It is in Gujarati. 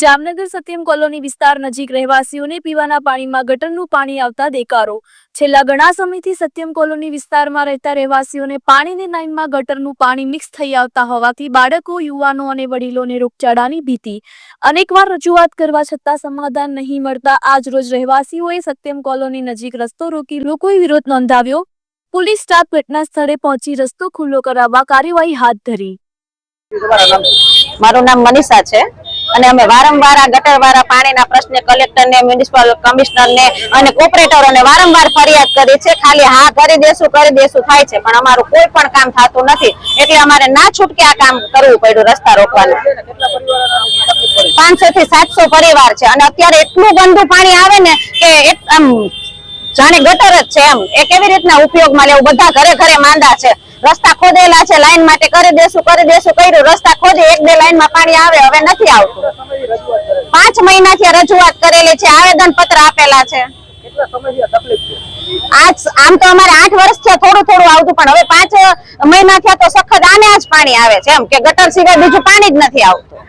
જામનગર સત્યમ કોલોની વિસ્તાર નજીક રહેવાસીઓને પીવાના પાણીમાં ગટરનું પાણી આવતા દેકારો. છેલ્લા ઘણા સમયથી સત્યમ કોલોની વિસ્તારમાં રહેતા રહેવાસીઓને પાણીની લાઇનમાં ગટરનું પાણી મિક્સ થઈ આવતા હોવાથી બાળકો, યુવાનો અને વડીલોને રોગચાળાની ભીતિ. અનેકવાર રજૂઆત કરવા છતાં સમાધાન નહીં મળતા આજ રોજ રહેવાસીઓએ સત્યમ કોલોની નજીક રસ્તો રોકી લોકોએ વિરોધ નોંધાવ્યો. પોલીસ સ્ટાફ ઘટના સ્થળે પહોંચી રસ્તો ખુલ્લો કરાવવા કાર્યવાહી હાથ ધરી. મારું નામ મનીષા છે. અને અમે વારંવાર આ ગટર વાળા પાણીના પ્રશ્ને કલેક્ટર ને મ્યુનિસિપલ કમિશનરને અને કોર્પોરેટરોને વારંવાર ફરિયાદ કરી છે. ખાલી હા કરી દેશું કરી દેશું થાય છે, પણ અમારું કોઈ પણ કામ થતું નથી. એટલે અમારે ના છૂટકે આ કામ કરવું પડ્યું રસ્તા રોકવાનું. પાંચસો થી સાતસો પરિવાર છે અને અત્યારે એટલું ગંદુ પાણી આવે ને કે આમ જાણે ગટર જ છે એમ. એ કેવી રીતના ઉપયોગમાં લેવું? બધા ઘરે ઘરે માંદા છે. રસ્તા ખોદેલા છે લાઈન માટે કરી દેશું કરી દેશું કર્યું. રસ્તા ખોદે એક બે લાઈનમાં પાણી આવે હવે નથી આવતું. પાંચ મહિનાથી રજૂઆત કરેલી છે આવેદન પત્ર આપેલા છે. આજ આમ તો અમારે આઠ વર્ષ થયા થોડું થોડું આવતું પણ હવે પાંચ મહિના થયા તો સખત આને જ પાણી આવે છે એમ કે ગટર સિવાય બીજું પાણી જ નથી આવતું.